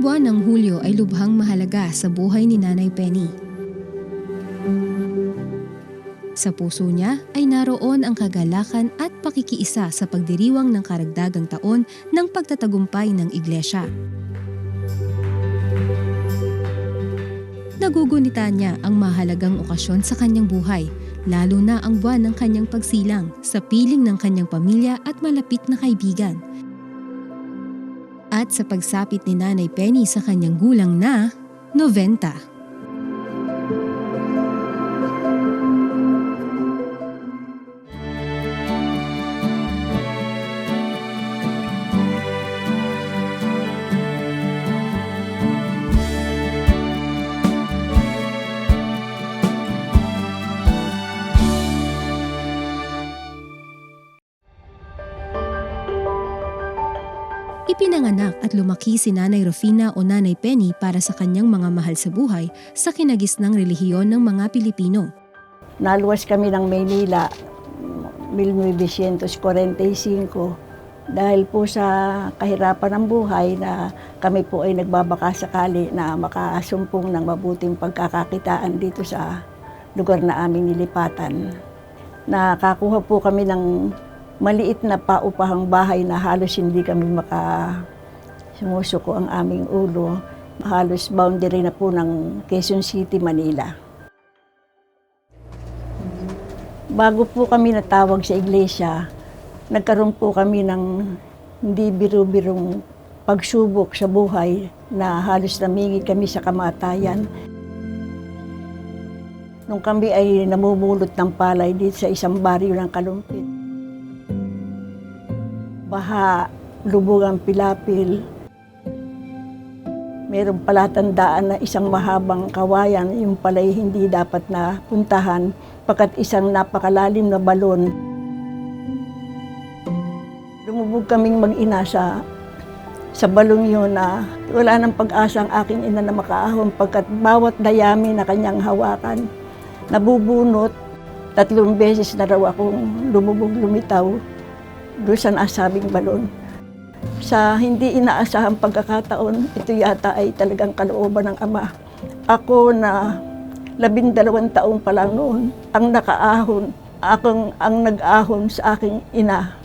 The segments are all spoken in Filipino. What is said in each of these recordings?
Buwan ng Hulyo ay lubhang mahalaga sa buhay ni Nanay Penny. Sa puso niya ay naroon ang kagalakan at pakikiisa sa pagdiriwang ng karagdagang taon ng pagtatagumpay ng iglesia. Nagugunita niya ang mahalagang okasyon sa kanyang buhay, lalo na ang buwan ng kanyang pagsilang sa piling ng kanyang pamilya at malapit na kaibigan. At sa pagsapit ni Nanay Penny sa kanyang gulang na 90. Ipinanganak at lumaki si Nanay Rufina o Nanay Penny para sa kanyang mga mahal sa buhay sa kinagisnang relihiyon ng mga Pilipino. Naluwas kami ng Maynila 1945 dahil po sa kahirapan ng buhay na kami po ay nagbabaka sakali na makasumpong ng mabuting pagkakakitaan dito sa lugar na aming nilipatan. Nakakuha po kami ng maliit na paupahang bahay na halos hindi kami maka sumusuko ang aming ulo. Halos boundary na po ng Quezon City, Manila. Bago po kami natawag sa iglesia, nagkaroon po kami ng hindi biro-birong pagsubok sa buhay na halos namingi kami sa kamatayan. Nung kami ay namumulot ng palay dito sa isang baryo ng Kalumpit. Baha, lubog ang pilapil. Meron palatandaan na isang mahabang kawayan, yung palay hindi dapat na puntahan, pagkat isang napakalalim na balon. Lumubog kaming mag-ina sa, sa balong yun na wala nang pag-asa ang aking ina na makaahon pagkat bawat dayami na kanyang hawakan, nabubunot, tatlong beses na raw akong lumubog lumitaw doon sa nasabing balon. Sa hindi inaasahang pagkakataon, ito yata ay talagang kalooban ng Ama. Ako na labindalawang taong pa lang noon, ang nakaahon, akong ang nag-ahon sa aking ina.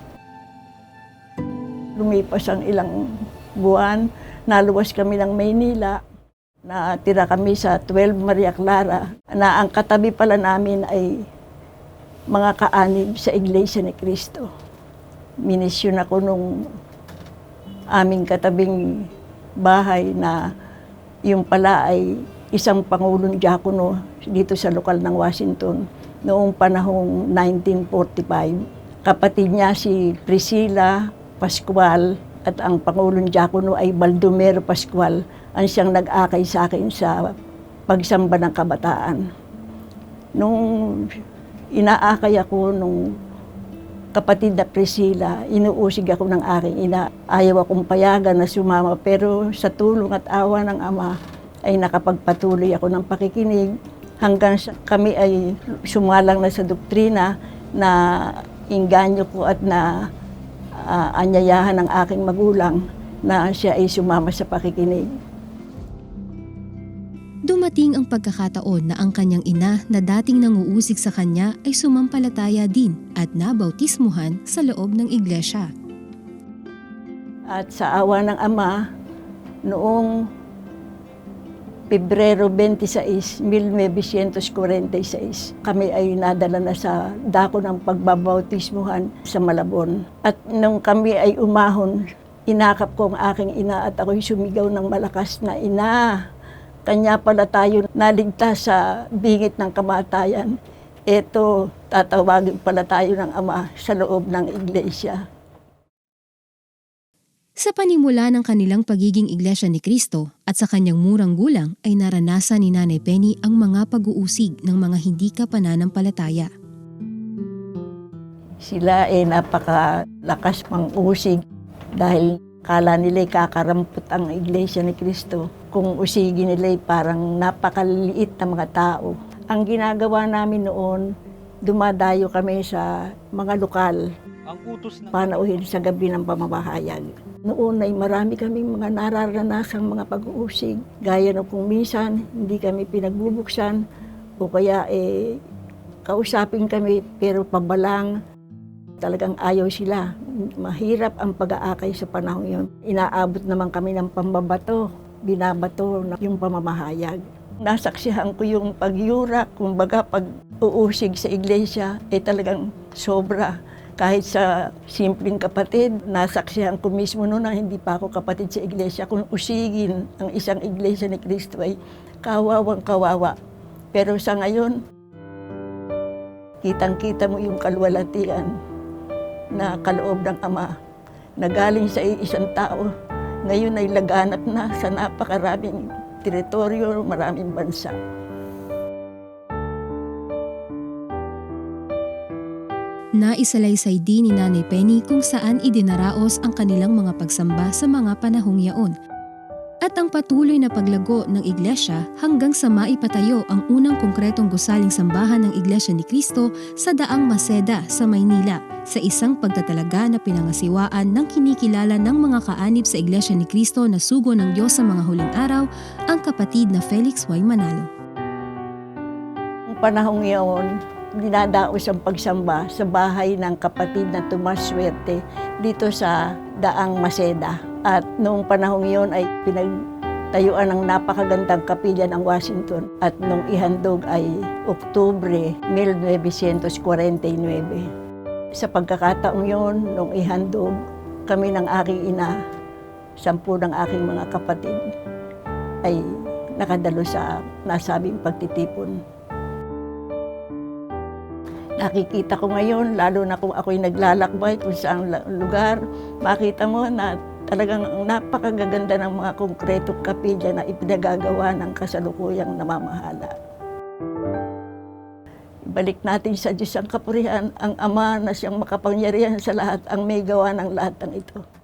Lumipas ang ilang buwan, naluwas kami ng Maynila, natira kami sa 12 Maria Clara, na ang katabi pala namin ay mga kaanib sa Iglesia ni Cristo. Minisyon ako nung aming katabing bahay na yung pala ay isang pangulong diakono dito sa lokal ng Washington noong panahong 1945. Kapatid niya si Priscilla Pascual at ang pangulong diakono ay Baldomero Pascual ang siyang nag-akay sa akin sa pagsamba ng kabataan. Nung inaakay ako nung kapatid na Priscilla, inuusig ako ng aking ina. Ayaw akong payagan na sumama pero sa tulong at awa ng ama ay nakapagpatuloy ako ng pakikinig hanggang sa kami ay sumalang na sa doktrina na inganyo ko at na ah, anyayahan ng aking magulang na siya ay sumama sa pakikinig. Dumating ang pagkakataon na ang kanyang ina na dating nanguusig sa kanya ay sumampalataya din at nabautismuhan sa loob ng iglesia. At sa awa ng Ama, noong Pebrero 26, 1946, kami ay nadala na sa dako ng pagbabautismuhan sa Malabon. At nung kami ay umahon, inakap ko ang aking ina at ako'y sumigaw ng malakas na, Ina, kanya pala tayo naligtas sa bingit ng kamatayan. Ito, tatawagin pala tayo ng Ama sa loob ng iglesia. Sa panimula ng kanilang pagiging iglesia ni Kristo at sa kanyang murang gulang ay naranasan ni Nanay Penny ang mga pag-uusig ng mga hindi kapananampalataya. Sila ay napakalakas pang usig dahil kala nila'y kakarampot ang iglesia ni Kristo. Kung usigi nila'y parang napakaliit na mga tao. Ang ginagawa namin noon, dumadayo kami sa mga lokal Ang utos ng panauhin sa gabi ng pamamahayag. Noon ay marami kaming mga nararanasang mga pag-uusig. Gaya na kung minsan hindi kami pinagbubuksan o kaya eh kausapin kami pero pabalang. Talagang ayaw sila. Mahirap ang pag-aakay sa panahon yon. Inaabot naman kami ng pambabato. Binabato na yung pamamahayag. Nasaksihan ko yung pagyura, kumbaga pag uusig sa iglesia, eh talagang sobra kahit sa simpleng kapatid, nasaksihan ko mismo noon na hindi pa ako kapatid sa iglesia. Kung usigin ang isang iglesia ni Kristo ay kawawang kawawa. Pero sa ngayon, kitang-kita mo yung kalwalatian na kaloob ng Ama na galing sa isang tao. Ngayon ay laganap na sa napakaraming teritoryo, maraming bansa. Naisalaysay din ni Nanay Penny kung saan idinaraos ang kanilang mga pagsamba sa mga panahong yaon. At ang patuloy na paglago ng iglesia hanggang sa maipatayo ang unang konkretong gusaling sambahan ng Iglesia ni Cristo sa Daang Maseda sa Maynila sa isang pagtatalaga na pinangasiwaan ng kinikilala ng mga kaanib sa Iglesia ni Cristo na sugo ng Diyos sa mga huling araw, ang kapatid na Felix Y. Manalo. Ang panahong iyon, dinadaos ang pagsamba sa bahay ng kapatid na Tomas Suerte dito sa Daang Maseda. At noong panahong iyon ay pinagtayuan ng napakagandang kapilya ng Washington. At nung ihandog ay Oktubre 1949. Sa pagkakataong yon, nung ihandog, kami ng aking ina, sampu ng aking mga kapatid, ay nakadalo sa nasabing pagtitipon. Nakikita ko ngayon, lalo na kung ako'y naglalakbay kung saang la- lugar, makita mo na talagang napakagaganda ng mga konkretong kapilya na ipinagagawa ng kasalukuyang namamahala. Ibalik natin sa Diyos ang kapurihan, ang Ama na siyang makapangyarihan sa lahat, ang may gawa ng lahat ng ito.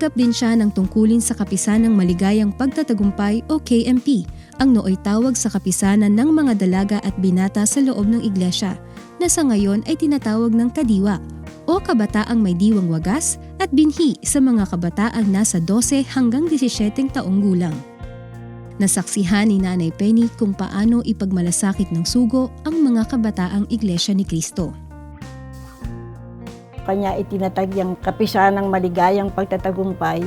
Tumanggap din siya ng tungkulin sa Kapisan ng Maligayang Pagtatagumpay o KMP, ang nooy tawag sa kapisanan ng mga dalaga at binata sa loob ng iglesia, na sa ngayon ay tinatawag ng kadiwa o kabataang may diwang wagas at binhi sa mga kabataang nasa 12 hanggang 17 taong gulang. Nasaksihan ni Nanay Penny kung paano ipagmalasakit ng sugo ang mga kabataang iglesia ni Kristo. Kanya itinatag yung kapisanang maligayang pagtatagumpay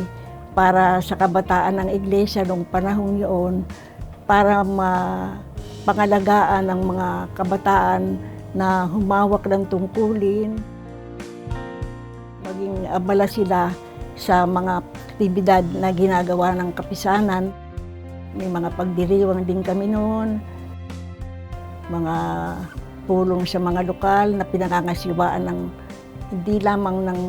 para sa kabataan ng iglesia noong panahong yun para mapangalagaan ang mga kabataan na humawak ng tungkulin, maging abala sila sa mga aktibidad na ginagawa ng kapisanan. May mga pagdiriwang din kami noon, mga pulong sa mga lokal na pinangangasiwaan ng hindi lamang ng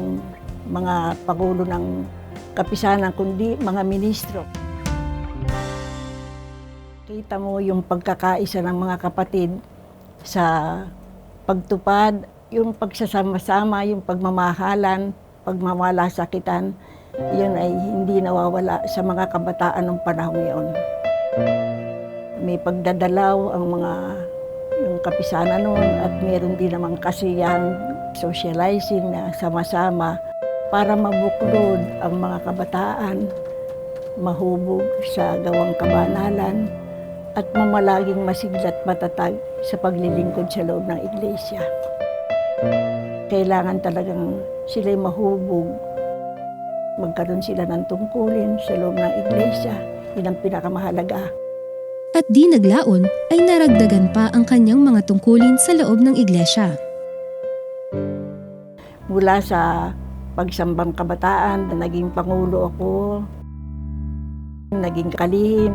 mga pagulo ng kapisanan, kundi mga ministro. Kita mo yung pagkakaisa ng mga kapatid sa pagtupad, yung pagsasama-sama, yung pagmamahalan, pagmamalasakitan, yun ay hindi nawawala sa mga kabataan ng panahon ngayon. May pagdadalaw ang mga yung kapisanan noon at meron din namang kasiyahan socializing na sama-sama para mabuklod ang mga kabataan, mahubog sa gawang kabanalan, at mamalaging masiglat matatag sa paglilingkod sa loob ng iglesia. Kailangan talagang sila'y mahubog, magkaroon sila ng tungkulin sa loob ng iglesia. Yun ang pinakamahalaga. At di naglaon ay naragdagan pa ang kanyang mga tungkulin sa loob ng iglesia. Mula sa pagsambang kabataan na naging pangulo ako, naging kalihim.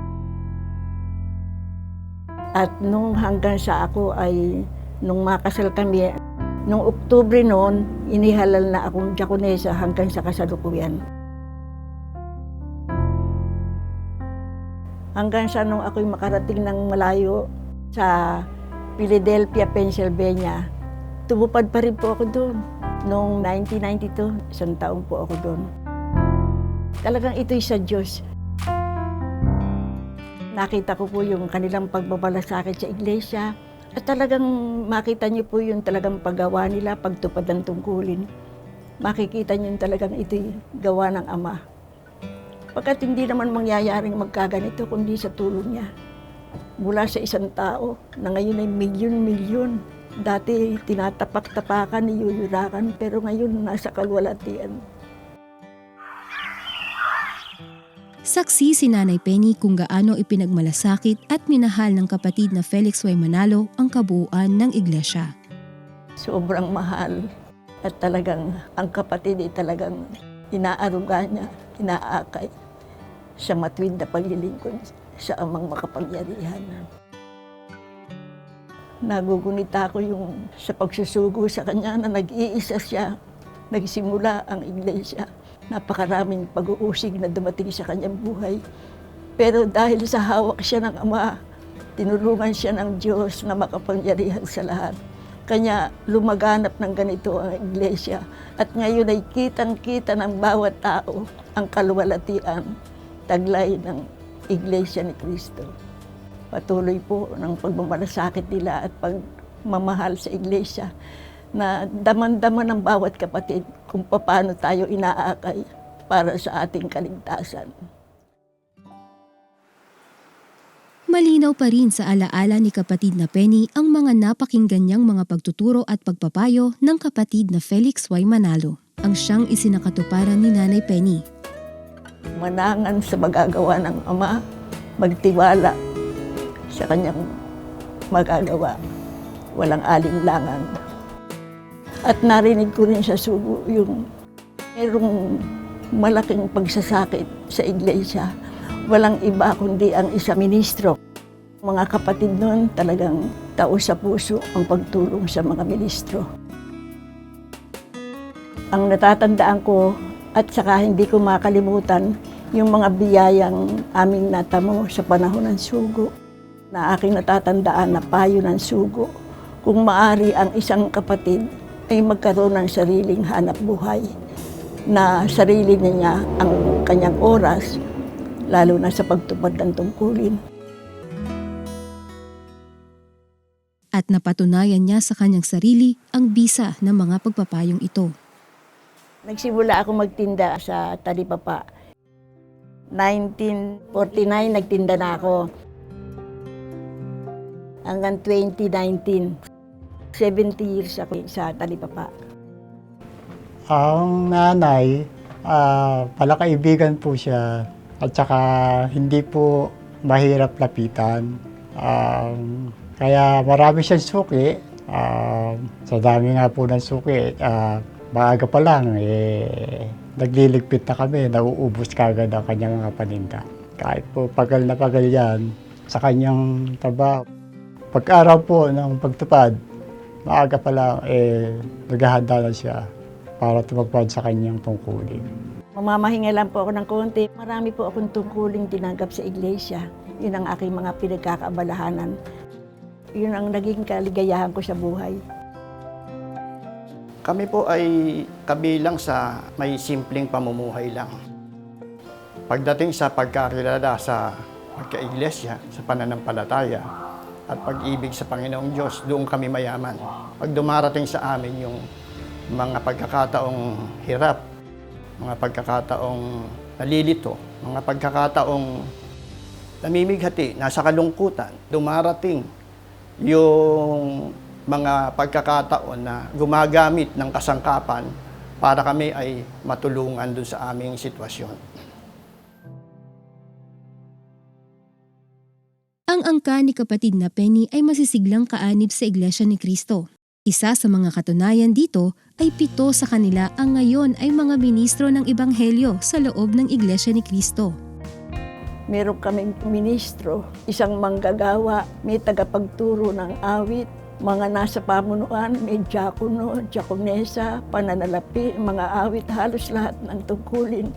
At nung hanggang sa ako ay, nung makasal kami, nung Oktubre noon, inihalal na akong diakonesa hanggang sa kasalukuyan. Hanggang sa nung ako'y makarating ng malayo sa Philadelphia, Pennsylvania, tumupad pa rin po ako doon. Noong 1992, isang taon po ako doon. Talagang ito'y sa Diyos. Nakita ko po yung kanilang pagbabalasakit sa iglesia. At talagang makita niyo po yung talagang paggawa nila, pagtupad ng tungkulin. Makikita niyo yung talagang ito'y gawa ng Ama. Pagkat hindi naman mangyayaring magkaganito kundi sa tulong niya. Mula sa isang tao na ngayon ay milyon-milyon. Dati tinatapak-tapakan, niyuyurakan, pero ngayon nasa kalwalatian. Saksi si Nanay Penny kung gaano ipinagmalasakit at minahal ng kapatid na Felix Y. Manalo ang kabuuan ng iglesia. sobrang mahal. At talagang ang kapatid ay talagang inaaruga niya, inaakay sa matwid na paglilingkod sa amang makapangyarihan. Nagugunita ko yung sa pagsusugo sa kanya na nag-iisa siya. Nagsimula ang iglesia. Napakaraming pag-uusig na dumating sa kanyang buhay. Pero dahil sa hawak siya ng Ama, tinulungan siya ng Diyos na makapangyarihan sa lahat. Kanya lumaganap ng ganito ang iglesia. At ngayon ay kitang-kita ng bawat tao ang kaluwalhatian, taglay ng iglesia ni Kristo. Patuloy po ng pagmamalasakit nila at pagmamahal sa iglesia na daman-daman ng bawat kapatid kung paano tayo inaakay para sa ating kaligtasan. Malinaw pa rin sa alaala ni kapatid na Penny ang mga napakinggan niyang mga pagtuturo at pagpapayo ng kapatid na Felix Y. Manalo, ang siyang isinakatuparan ni Nanay Penny. manangan sa magagawa ng Ama, magtiwala sa kanyang magagawa. Walang alinlangan. At narinig ko rin sa sugo yung merong malaking pagsasakit sa iglesia. Walang iba kundi ang isa ministro. Mga kapatid nun talagang tao sa puso ang pagtulong sa mga ministro. Ang natatandaan ko at saka hindi ko makalimutan yung mga biyayang aming natamo sa panahon ng sugo na aking natatandaan na payo ng sugo. Kung maari ang isang kapatid ay magkaroon ng sariling hanap buhay na sarili niya ang kanyang oras, lalo na sa pagtupad ng tungkulin. At napatunayan niya sa kanyang sarili ang bisa ng mga pagpapayong ito. Nagsimula ako magtinda sa Talipapa. 1949 nagtinda na ako. Hanggang 2019. 70 years ako sa Talipapa. Ang nanay, ah palakaibigan po siya at saka hindi po mahirap lapitan. Um, kaya marami siyang suki. Um, sa dami nga po ng suki, ah, maaga pa lang, eh, nagliligpit na kami, nauubos kagad ang kanyang mga paninda. Kahit po pagal na pagal yan sa kanyang trabaho. Pag-araw po ng pagtupad, maaga pa lang, eh, naghahanda na siya para tumagpad sa kanyang tungkulin. Mamamahinga lang po ako ng konti. Marami po akong tungkuling tinanggap sa iglesia. Yun ang aking mga pinagkakaabalahanan. Yun ang naging kaligayahan ko sa buhay. Kami po ay kabilang sa may simpleng pamumuhay lang. Pagdating sa pagkakilala sa pagkaiglesia, sa pananampalataya, at pag-ibig sa Panginoong Diyos, doon kami mayaman. Pag dumarating sa amin yung mga pagkakataong hirap, mga pagkakataong nalilito, mga pagkakataong namimighati, nasa kalungkutan, dumarating yung mga pagkakataon na gumagamit ng kasangkapan para kami ay matulungan dun sa aming sitwasyon. Ang angka ni kapatid na Penny ay masisiglang kaanib sa Iglesia ni Kristo. Isa sa mga katunayan dito ay pito sa kanila ang ngayon ay mga ministro ng Ebanghelyo sa loob ng Iglesia ni Kristo. Meron kaming ministro, isang manggagawa, may tagapagturo ng awit, mga nasa pamunuan, may diakono, diakonesa, pananalapi, mga awit, halos lahat ng tungkulin.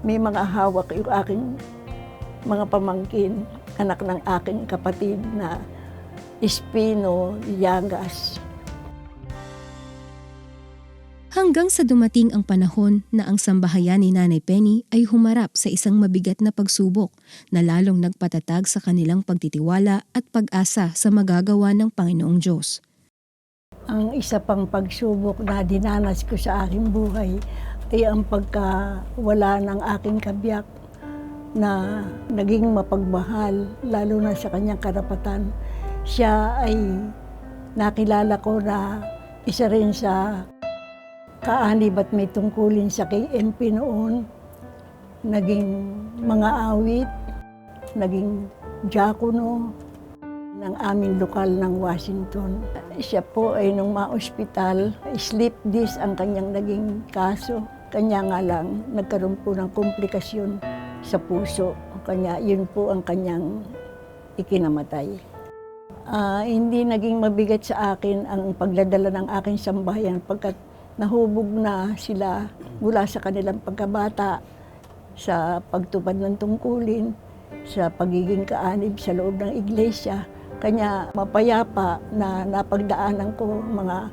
May mga hawak yung aking mga pamangkin, anak ng aking kapatid na Espino Llagas. Hanggang sa dumating ang panahon na ang sambahayan ni Nanay Penny ay humarap sa isang mabigat na pagsubok na lalong nagpatatag sa kanilang pagtitiwala at pag-asa sa magagawa ng Panginoong Diyos. Ang isa pang pagsubok na dinanas ko sa aking buhay ay ang pagkawala ng aking kabiyak na naging mapagmahal, lalo na sa kanyang karapatan. Siya ay nakilala ko na isa rin sa kaanib at may tungkulin sa KMP noon. Naging mga awit, naging diakono, ng aming lokal ng Washington. Siya po ay nung ma-ospital, sleep disc ang kanyang naging kaso. Kanya nga lang, nagkaroon po ng komplikasyon sa puso. Kanya, yun po ang kanyang ikinamatay. Ah, hindi naging mabigat sa akin ang pagdadala ng aking sambahayan pagkat nahubog na sila mula sa kanilang pagkabata sa pagtupad ng tungkulin, sa pagiging kaanib sa loob ng iglesia. Kanya mapayapa na napagdaanan ko mga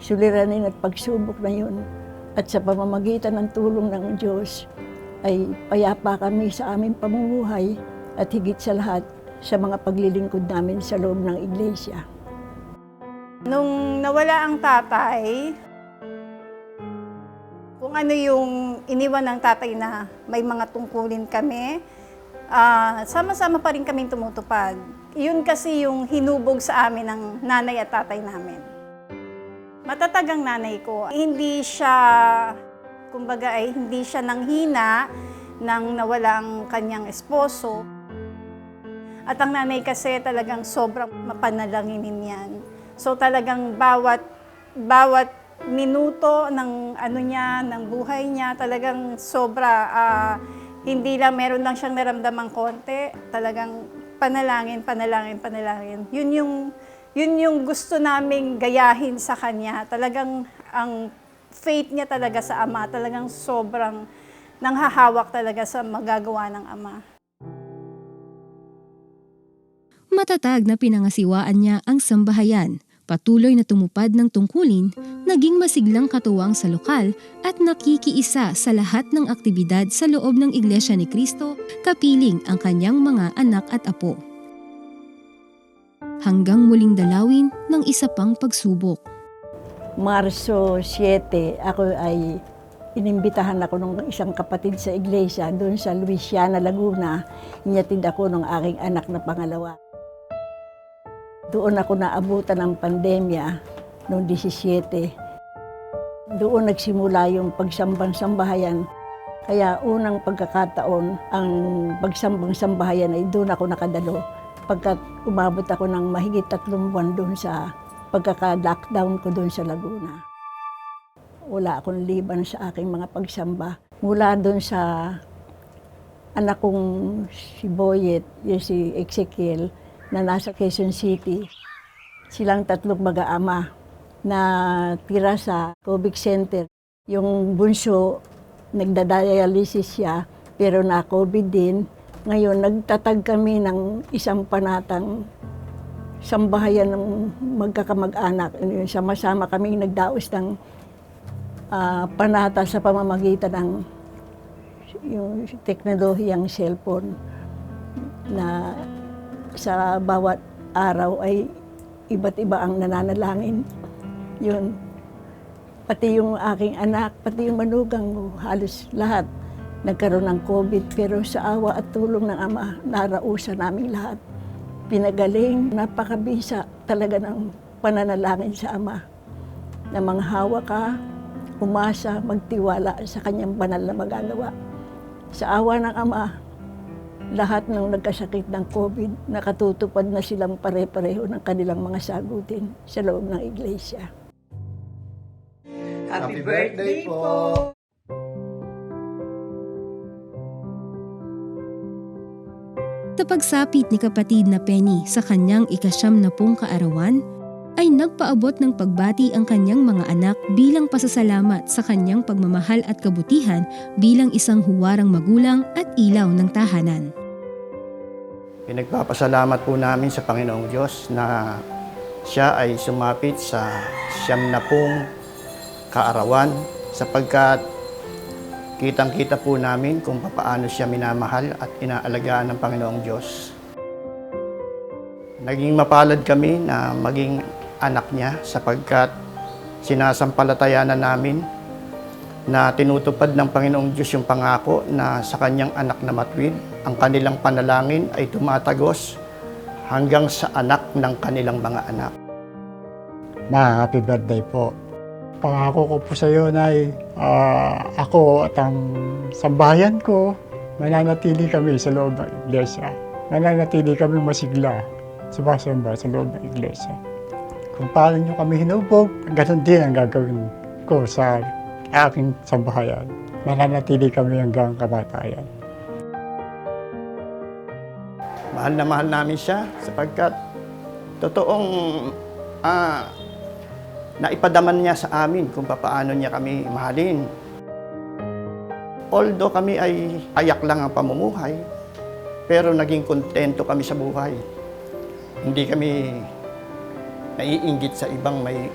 suliranin at pagsubok na yun. At sa pamamagitan ng tulong ng Diyos ay payapa kami sa aming pamumuhay at higit sa lahat sa mga paglilingkod namin sa loob ng iglesia. Nung nawala ang tatay, kung ano yung iniwan ng tatay na may mga tungkulin kami, ah, sama-sama pa rin kaming tumutupad. Yun kasi yung hinubog sa amin ng nanay at tatay namin. Matatag ang nanay ko. Hindi siya, kumbaga ay hindi siya nanghina nang nawala ang kanyang esposo. At ang nanay kasi talagang sobrang mapanalanginin yan. So talagang bawat bawat minuto ng ano niya, ng buhay niya, talagang sobra ah, hindi lang meron lang siyang naramdamang konti, talagang panalangin, panalangin, panalangin. Yun yung yun yung gusto naming gayahin sa kanya. Talagang ang faith niya talaga sa ama, talagang sobrang nanghahawak talaga sa magagawa ng ama. Matatag na pinangasiwaan niya ang sambahayan, patuloy na tumupad ng tungkulin, naging masiglang katuwang sa lokal at nakikiisa sa lahat ng aktibidad sa loob ng Iglesia ni Cristo, kapiling ang kanyang mga anak at apo. Hanggang muling dalawin ng isa pang pagsubok. Marso 7, ako ay inimbitahan ako ng isang kapatid sa iglesia doon sa Luisiana, Laguna. Inyatid ako ng aking anak na pangalawa. Doon ako naabutan ng pandemya noong 17. Doon nagsimula yung pagsambang sambahayan. Kaya unang pagkakataon, ang pagsambang sambahayan ay doon ako nakadalo. Pagkat umabot ako ng mahigit tatlong buwan doon sa pagkaka-lockdown ko doon sa Laguna. Wala akong liban sa aking mga pagsamba. Mula doon sa anak kong si Boyet, yung si Ezekiel, na nasa Quezon City. Silang tatlong mag-aama na tira sa COVID Center. Yung bunso, nagdadialysis siya, pero na COVID din. Ngayon, nagtatag kami ng isang panatang sambahayan ng magkakamag-anak. Yun, Sama-sama kami nagdaos ng ah, panata sa pamamagitan ng yung teknolohiyang cellphone na sa bawat araw ay iba't iba ang nananalangin. Yun. Pati yung aking anak, pati yung manugang ko, halos lahat nagkaroon ng COVID. Pero sa awa at tulong ng Ama, narausan namin lahat. Pinagaling, napakabisa talaga ng pananalangin sa Ama. Na manghawa ka, umasa, magtiwala sa kanyang banal na magagawa. Sa awa ng Ama, lahat ng nagkasakit ng COVID, nakatutupad na silang pare-pareho ng kanilang mga sagutin sa loob ng iglesia. Happy birthday po! Sa pagsapit ni kapatid na Penny sa kanyang ikasyam na pong kaarawan, ay nagpaabot ng pagbati ang kanyang mga anak bilang pasasalamat sa kanyang pagmamahal at kabutihan bilang isang huwarang magulang at ilaw ng tahanan. Pinagpapasalamat po namin sa Panginoong Diyos na siya ay sumapit sa siyam na pong kaarawan sapagkat kitang-kita po namin kung paano siya minamahal at inaalagaan ng Panginoong Diyos. Naging mapalad kami na maging anak niya sapagkat sinasampalatayanan namin na tinutupad ng Panginoong Diyos yung pangako na sa kanyang anak na matwid, ang kanilang panalangin ay tumatagos hanggang sa anak ng kanilang mga anak. Ma, happy birthday po. Pangako ko po sa iyo na ako at ang sambahayan ko, mananatili kami sa loob ng iglesia. Mananatili kami masigla sumasamba sa loob ng iglesia. Kung paano nyo kami hinubog, ganun din ang gagawin ko sa aking sambahayan. Mananatili kami hanggang kamatayan. Mahal na mahal namin siya sapagkat totoong ah, naipadaman niya sa amin kung paano niya kami mahalin. Although kami ay ayak lang ang pamumuhay, pero naging kontento kami sa buhay. Hindi kami naiinggit sa ibang may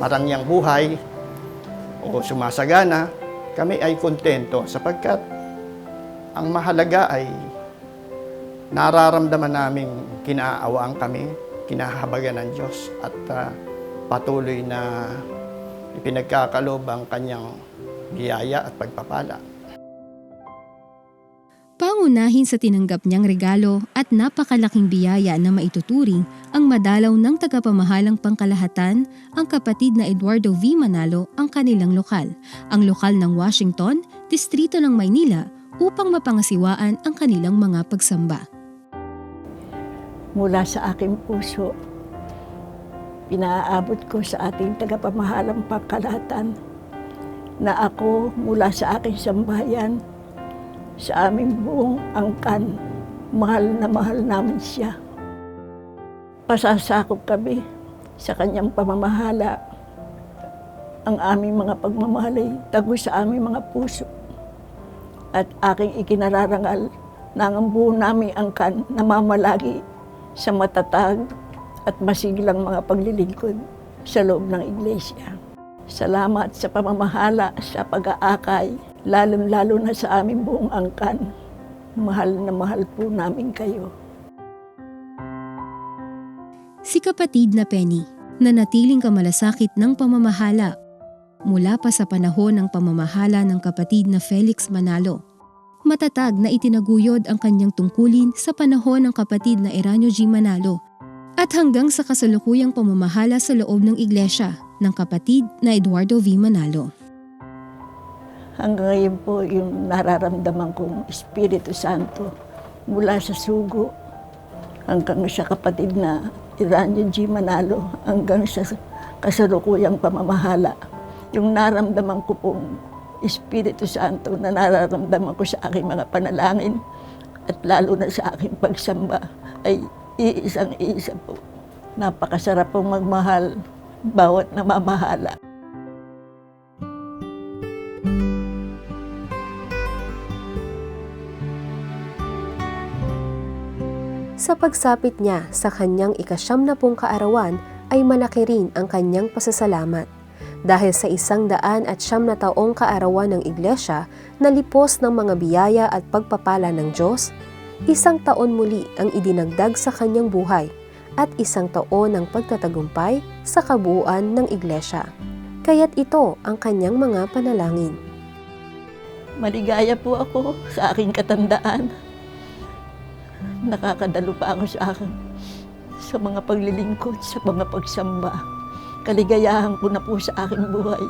marangyang buhay o sumasagana. Kami ay kontento sapagkat ang mahalaga ay nararamdaman namin kinaawaan kami, kinahabagan ng Diyos at ah, patuloy na ipinagkakalob ang kanyang biyaya at pagpapala. Pangunahin sa tinanggap niyang regalo at napakalaking biyaya na maituturing ang madalaw ng tagapamahalang pangkalahatan, ang kapatid na Eduardo V. Manalo ang kanilang lokal, ang lokal ng Washington, distrito ng Maynila upang mapangasiwaan ang kanilang mga pagsamba. Mula sa aking puso, pinaaabot ko sa ating tagapamahalang pangkalahatan na ako mula sa aking sambahayan, sa aming buong angkan, mahal na mahal namin siya. Pasasakop kami sa kanyang pamamahala. Ang aming mga pagmamahalay tago sa aming mga puso. At aking ikinararangal na ang buo naming angkan na mamalagi sa matatag at masiglang mga paglilingkod sa loob ng iglesia. Salamat sa pamamahala, sa pag-aakay, lalong-lalo na sa aming buong angkan. Mahal na mahal po namin kayo. Si kapatid na Penny, na natiling kamalasakit ng pamamahala mula pa sa panahon ng pamamahala ng kapatid na Felix Manalo. Matatag na itinaguyod ang kanyang tungkulin sa panahon ng kapatid na Eranio G. Manalo at hanggang sa kasalukuyang pamamahala sa loob ng iglesia ng kapatid na Eduardo V. Manalo. Hanggang ngayon po yung nararamdaman kong Espiritu Santo mula sa sugo hanggang sa kapatid na Iranyo G. Manalo hanggang sa kasalukuyang pamamahala. Yung naramdaman ko pong Espiritu Santo na nararamdaman ko sa aking mga panalangin at lalo na sa aking pagsamba ay iisang-isa po. Napakasarap pong magmahal bawat namamahala. Sa pagsapit niya sa kanyang ikasyam na pong kaarawan ay malaki rin ang kanyang pasasalamat. Dahil sa isang daan at siyam na taong kaarawan ng iglesia na lipos ng mga biyaya at pagpapala ng Diyos, isang taon muli ang idinagdag sa kanyang buhay at isang taon ng pagtatagumpay sa kabuuan ng iglesia. Kaya't ito ang kanyang mga panalangin. Maligaya po ako sa aking katandaan. Nakakadalo pa ako sa akin sa mga paglilingkod, sa mga pagsamba. Kaligayahan ko na po sa aking buhay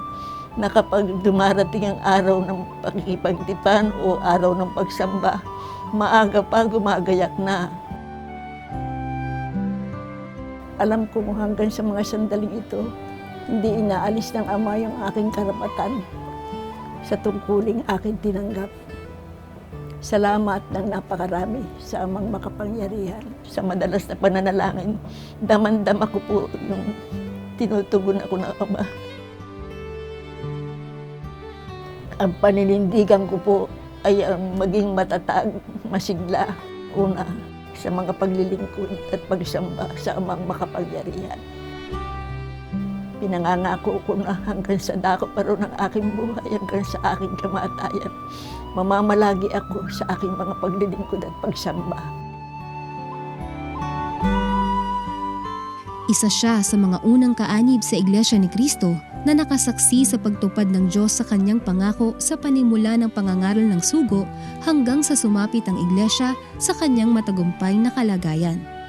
na kapag dumarating ang araw ng pagkikipagtipan o araw ng pagsamba, maaga pa gumagayak na. Alam ko hanggang sa mga sandaling ito, hindi inaalis ng Ama yung aking karapatan sa tungkuling aking tinanggap. Salamat ng napakarami sa amang makapangyarihan. Sa madalas na pananalangin, daman-dama ko po yung tinutugon ako ng Ama. Ang paninindigan ko po ay ang maging matatag, masigla, una sa mga paglilingkod at pagsamba sa amang makapangyarihan. Pinangangako ko na hanggang sa dako pa rin ng aking buhay, hanggang sa aking kamatayan. Mamamalagi ako sa aking mga paglilingkod at pagsamba. Isa siya sa mga unang kaanib sa Iglesia ni Cristo na nakasaksi sa pagtupad ng Diyos sa kanyang pangako sa panimula ng pangangaral ng sugo hanggang sa sumapit ang Iglesia sa kanyang matagumpay na kalagayan.